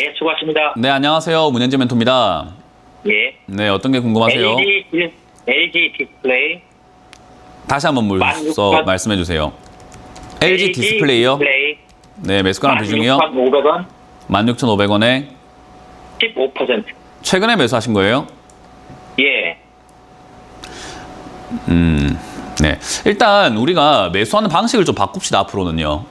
예, 수고하십니다. 네, 안녕하세요. 문현재 멘토입니다. 예. 네, 어떤 게 궁금하세요? LG, 디- LG 디스플레이. 다시 한번 물서 16,000 말씀해 주세요. LG 디스플레이요? 디스플레이 네, 매수가랑 비중이요? 16,500원, 16,500원에 15%. 최근에 매수하신 거예요? 예. 음, 네. 일단 우리가 매수하는 방식을 좀 바꿉시다, 앞으로는요.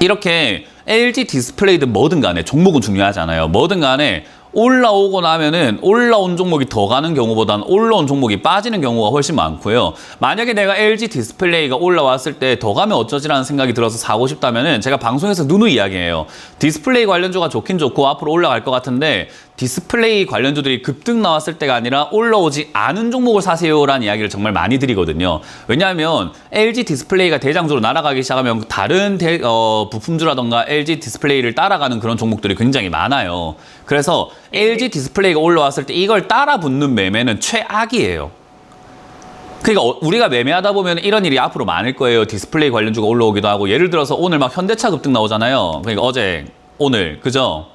이렇게 LG 디스플레이든 뭐든 간에 종목은 중요하지 않아요. 뭐든 간에 올라오고 나면은 올라온 종목이 더 가는 경우보다는 올라온 종목이 빠지는 경우가 훨씬 많고요. 만약에 내가 LG 디스플레이가 올라왔을 때 더 가면 어쩌지라는 생각이 들어서 사고 싶다면은 제가 방송에서 누누이 이야기해요. 디스플레이 관련주가 좋긴 좋고 앞으로 올라갈 것 같은데 디스플레이 관련주들이 급등 나왔을 때가 아니라 올라오지 않은 종목을 사세요라는 이야기를 정말 많이 드리거든요. 왜냐하면 LG 디스플레이가 대장주로 날아가기 시작하면 다른 대- 어, 부품주라던가 LG 디스플레이를 따라가는 그런 종목들이 굉장히 많아요. 그래서 LG 디스플레이가 올라왔을 때 이걸 따라 붙는 매매는 최악이에요. 그러니까 어- 우리가 매매하다 보면 이런 일이 앞으로 많을 거예요. 디스플레이 관련주가 올라오기도 하고 예를 들어서 오늘 막 현대차 급등 나오잖아요. 그러니까 어제 오늘 그죠?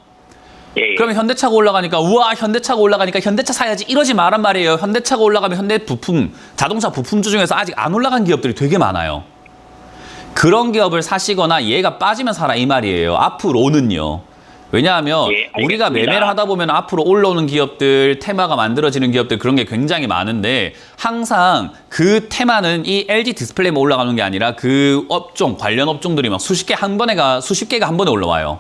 예. 그러면 현대차가 올라가니까 우와 현대차가 올라가니까 현대차 사야지 이러지 말란 말이에요. 현대차가 올라가면 현대 부품 자동차 부품주 중에서 아직 안 올라간 기업들이 되게 많아요. 그런 기업을 사시거나 얘가 빠지면 사라 이 말이에요. 앞으로는요. 왜냐하면 예. 우리가 매매를 하다 보면 앞으로 올라오는 기업들, 테마가 만들어지는 기업들 그런 게 굉장히 많은데 항상 그 테마는 이 LG 디스플레이만 올라가는 게 아니라 그 업종, 관련 업종들이 막 수십 개 한 번에 가, 수십 개가 한 번에 올라와요.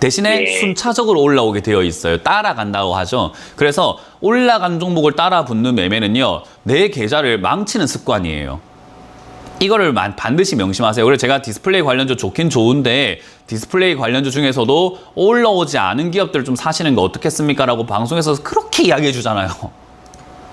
대신에 예. 순차적으로 올라오게 되어 있어요. 따라간다고 하죠. 그래서 올라간 종목을 따라 붙는 매매는요, 내 계좌를 망치는 습관이에요. 이거를 만- 반드시 명심하세요. 그래서 제가 디스플레이 관련주 좋긴 좋은데 디스플레이 관련주 중에서도 올라오지 않은 기업들 좀 사시는 거 어떻겠습니까? 라고 방송에서 그렇게 이야기해 주잖아요.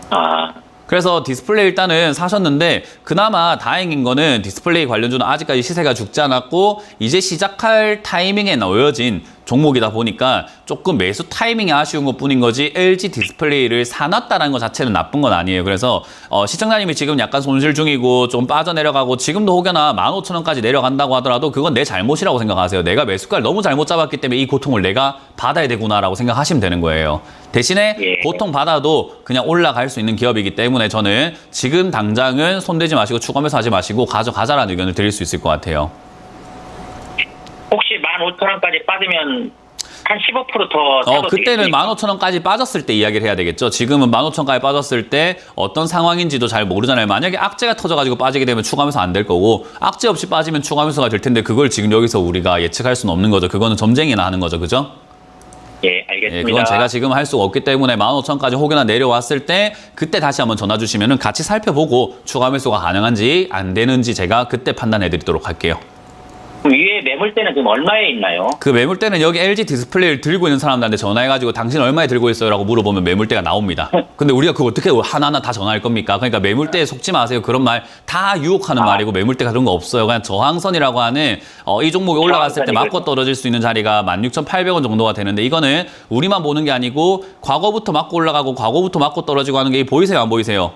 아, 그래서 디스플레이 일단은 사셨는데 그나마 다행인 거는 디스플레이 관련주는 아직까지 시세가 죽지 않았고 이제 시작할 타이밍에 놓여진 종목이다 보니까 조금 매수 타이밍이 아쉬운 것 뿐인 거지 LG 디스플레이를 사놨다는 것 자체는 나쁜 건 아니에요. 그래서 어, 시청자님이 지금 약간 손실 중이고 좀 빠져내려가고 지금도 혹여나 15,000원까지 내려간다고 하더라도 그건 내 잘못이라고 생각하세요. 내가 매수가를 너무 잘못 잡았기 때문에 이 고통을 내가 받아야 되구나라고 생각하시면 되는 거예요. 대신에 예. 고통 받아도 그냥 올라갈 수 있는 기업이기 때문에 저는 지금 당장은 손대지 마시고 추가매수 하지 마시고 가져가자라는 의견을 드릴 수 있을 것 같아요. 혹시 15,000원까지 빠지면 한 15%더 어, 그때는 15,000원까지 빠졌을 때 이야기를 해야 되겠죠. 지금은 15,000원까지 빠졌을 때 어떤 상황인지도 잘 모르잖아요. 만약에 악재가 터져가지고 빠지게 되면 추가매수 안될 거고 악재 없이 빠지면 추가매수가 될 텐데 그걸 지금 여기서 우리가 예측할 수는 없는 거죠. 그거는 점쟁이나 하는 거죠. 그죠? 예, 알겠습니다. 예, 그건 제가 지금 할 수가 없기 때문에 15,000원까지 혹여나 내려왔을 때 그때 다시 한번 전화 주시면은 같이 살펴보고 추가 매수가 가능한지 안 되는지 제가 그때 판단해 드리도록 할게요. 위에 매물대는 지금 얼마에 있나요? 그 매물대는 여기 LG 디스플레이를 들고 있는 사람들한테 전화해가지고 당신 얼마에 들고 있어요? 라고 물어보면 매물대가 나옵니다. 근데 우리가 그거 어떻게 하나하나 다 전화할 겁니까? 그러니까 매물대에 속지 마세요. 그런 말 다 유혹하는 말이고 매물대가 그런 거 없어요. 그냥 저항선이라고 하는 어, 이 종목이 올라갔을 때 맞고 떨어질 수 있는 자리가 16,800원 정도가 되는데 이거는 우리만 보는 게 아니고 과거부터 맞고 올라가고 과거부터 맞고 떨어지고 하는 게 보이세요? 안 보이세요?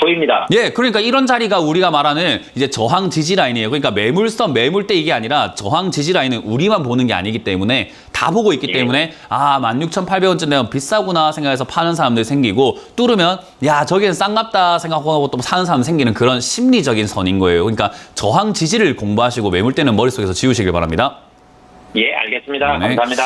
보입니다. 예, 그러니까 이런 자리가 우리가 말하는 이제 저항 지지 라인이에요. 그러니까 매물선 매물대 이게 아니라 저항 지지 라인은 우리만 보는 게 아니기 때문에 다 보고 있기 예. 때문에 아, 16,800원쯤 되면 비싸구나 생각해서 파는 사람들이 생기고 뚫으면 야, 저기는 싼갑다 생각하고 또 사는 사람 생기는 그런 심리적인 선인 거예요. 그러니까 저항 지지를 공부하시고 매물대는 머릿속에서 지우시길 바랍니다. 예, 알겠습니다. 네. 감사합니다.